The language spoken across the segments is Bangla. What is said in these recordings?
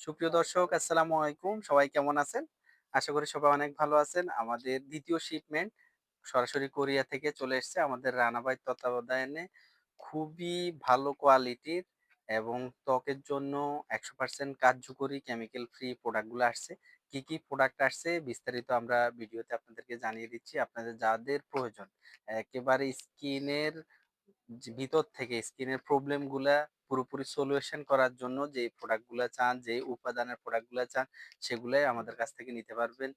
সুপ্রিয় দর্শক, আসসালামু আলাইকুম। সবাই কেমন আছেন? আশা করি সবাই অনেক ভালো আছেন। আমাদের দ্বিতীয় শিপমেন্ট সরাসরি কোরিয়া থেকে চলে এসেছে আমাদের রানাবাই তত্ত্বাবধানে। খুবই ভালো কোয়ালিটির এবং ত্বকের জন্য একশো পার্সেন্ট কার্যকরী কেমিক্যাল ফ্রি প্রোডাক্টগুলো আসছে। কি কি প্রোডাক্ট আসছে বিস্তারিত আমরা ভিডিওতে আপনাদেরকে জানিয়ে দিচ্ছি। আপনাদের যাদের প্রয়োজন, একেবারে স্কিনের ভিতর থেকে স্কিনের প্রবলেমগুলা পুরোপুরি সলিউশন করার জন্য যে প্রোডাক্টগুলো চান, যে উপাদানের প্রোডাক্টগুলো চান, সেগুলাই আমাদের কাছ থেকে নিতে পারবেন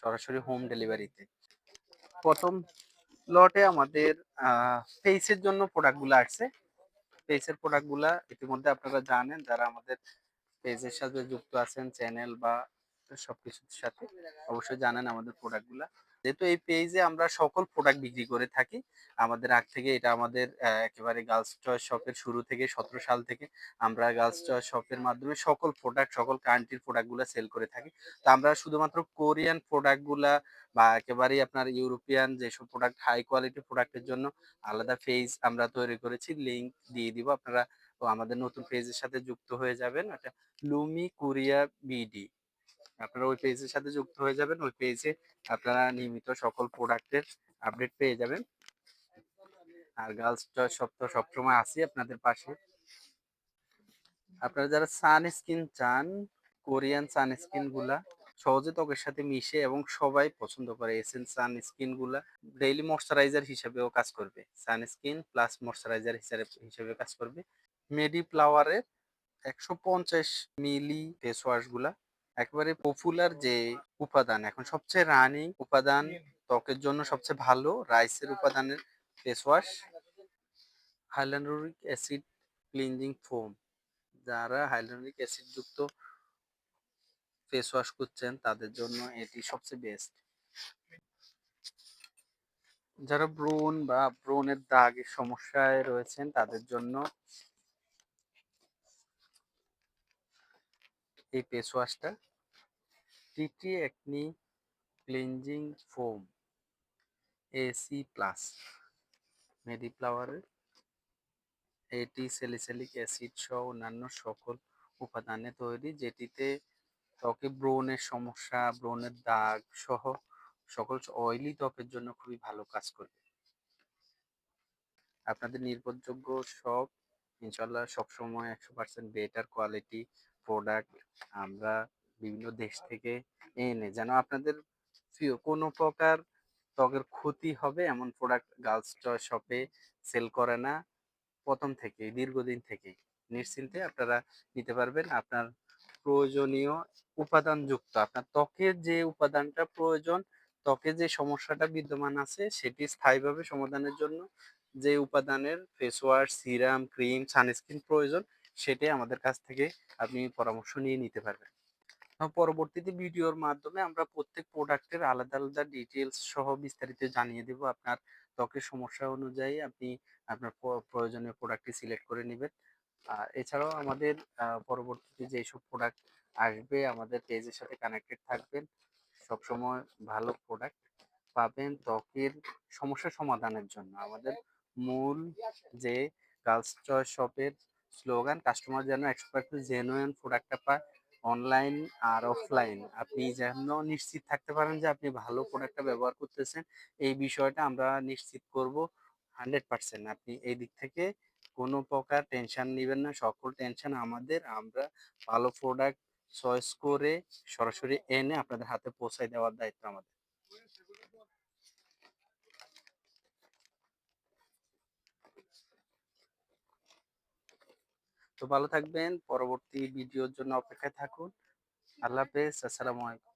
সরাসরি হোম ডেলিভারিতে প্রথম লটে আমাদের ফেসের জন্য প্রোডাক্টগুলো আসছে। ফেসের প্রোডাক্টগুলা ইতিমধ্যে আপনারা জানেন যারা আমাদের পেজের সাথে যুক্ত আছেন চ্যানেল বা সবকিছুর সাথে, অবশ্যই জানেন আমাদের প্রোডাক্টগুলা যেহেতু এই পেজে আমরা সকল প্রোডাক্ট বিক্রি করে থাকি, আমাদের আগ থেকে এটা আমাদের একেবারে গার্লস চয়েস শপের শুরু থেকে সতেরো সাল থেকে আমরা গার্লস চয়েস শপের মাধ্যমে সকল প্রোডাক্ট সকল কান্ট্রির প্রোডাক্টগুলো সেল করে থাকি। তো আমরা শুধুমাত্র কোরিয়ান প্রোডাক্টগুলা বা একেবারেই আপনার ইউরোপিয়ান যেসব প্রোডাক্ট হাই কোয়ালিটি প্রোডাক্টের জন্য আলাদা পেজ আমরা তৈরি করেছি লিঙ্ক দিয়ে দিব। আপনারা আমাদের নতুন পেজের সাথে যুক্ত হয়ে যাবেন। এটা লুমি কোরিয়া বিডি আপনারা ওই পেজের সাথে যুক্ত হয়ে যাবেন। ওই পেজে আপনারা নিয়মিত সকল প্রোডাক্টের আপডেট পেয়ে যাবেন। আর গার্লস সব তো সবসময় আসি আপনাদের পাশে। আপনারা যারা সান স্কিন চান কোরিয়ান সান স্কিনগুলা, সহজে ত্বকের সাথে মিশে এবং সবাই পছন্দ করে এসেন সান স্কিনগুলা ডেইলি ময়শ্চারাইজার হিসেবেও কাজ করবে। সান স্কিন প্লাস ময়শ্চারাইজার হিসেবে হিসেবে কাজ করবে। মেডি ফ্লাওয়ারের একশো পঞ্চাশ মিলি ফেস ওয়াশগুলা একেবারে পপুলার যে উপাদান, এখন সবচেয়ে রানিং উপাদান ত্বকের জন্য সবচেয়ে ভালো রাইসের উপাদানের face wash hyaluronic acid cleansing foam যারা হাইলান্ডরিক অ্যাসিড যুক্ত ফেস ওয়াশ করছেন, তাদের জন্য এটি সবচেয়ে বেস্ট যারা ব্রণ বা ব্রণের দাগের সমস্যায় রয়েছেন, তাদের জন্য এই face ওয়াশটা TT acne cleansing foam AC plus মেডিফ্লাওয়ারের এটি সেলিসেলিক অ্যাসিড সহ অন্যান্য সকল উপাদানে তৈরি, যেটিতে ত্বকে ব্রণের সমস্যা, ব্রণের দাগ সহ সকল অয়েলি ত্বকের জন্য খুবই ভালো কাজ করবে। আপনাদের নির্ভরযোগ্য সব ইনশাল্লাহ সবসময় একশো পার্সেন্ট বেটার কোয়ালিটি প্রোডাক্ট আমরা বিভিন্ন দেশ থেকে এনে, যেন আপনাদের কোনো প্রকার ত্বকের ক্ষতি হবে এমন প্রোডাক্ট গার্লস চয়েস শপে সেল করে না। প্রথম থেকে, দীর্ঘদিন থেকে নিশ্চিন্তে আপনারা নিতে পারবেন আপনার প্রয়োজনীয় উপাদান যুক্ত আপনার ত্বকের যে উপাদানটা প্রয়োজন ত্বকে যে সমস্যাটা বিদ্যমান আছে, সেটি স্থায়ীভাবে সমাধানের জন্য যে উপাদানের face wash serum cream sunscreen প্রয়োজন সেটাই আমাদের কাছ থেকে আপনি পরামর্শ নিয়ে নিতে পারবেন। পরবর্তীতে ভিডিওর মাধ্যমে আমরা প্রত্যেক প্রোডাক্টের আলাদা আলাদা ডিটেলস সহ বিস্তারিত জানিয়ে দেব। আপনার ত্বকের সমস্যা অনুযায়ী আপনি আপনার প্রয়োজনীয় প্রোডাক্টটি সিলেক্ট করে নেবেন। আর এছাড়াও আমাদের পরবর্তীতে যেসব প্রোডাক্ট আসবে, আমাদের পেজের সাথে কানেক্টেড থাকবেন। সবসময় ভালো প্রোডাক্ট পাবেন ত্বকের সমস্যা সমাধানের জন্য। আমাদের মূল যে গার্লস চয়েস শপের স্লোগান, কাস্টমার যেন একশো পার্সেন্ট জেনুইন প্রোডাক্টটা পায় অনলাইন আর অফলাইন আপনি যেন নিশ্চিত থাকতে পারেন যে আপনি ভালো প্রোডাক্টটা ব্যবহার করতেছেন। এই বিষয়টা আমরা নিশ্চিত করব হান্ড্রেড পার্সেন্ট আপনি এই দিক থেকে কোনো প্রকার টেনশন নেবেন না। সকল টেনশন আমাদের। আমরা ভালো প্রোডাক্ট চয়েস করে সরাসরি এনে আপনাদের হাতে পৌঁছায় দেওয়ার দায়িত্ব আমাদের। তো ভালো থাকবেন। পরবর্তী ভিডিওর জন্য অপেক্ষায় থাকুন। আল্লাহ হাফেজ আসসালামু আলাইকুম।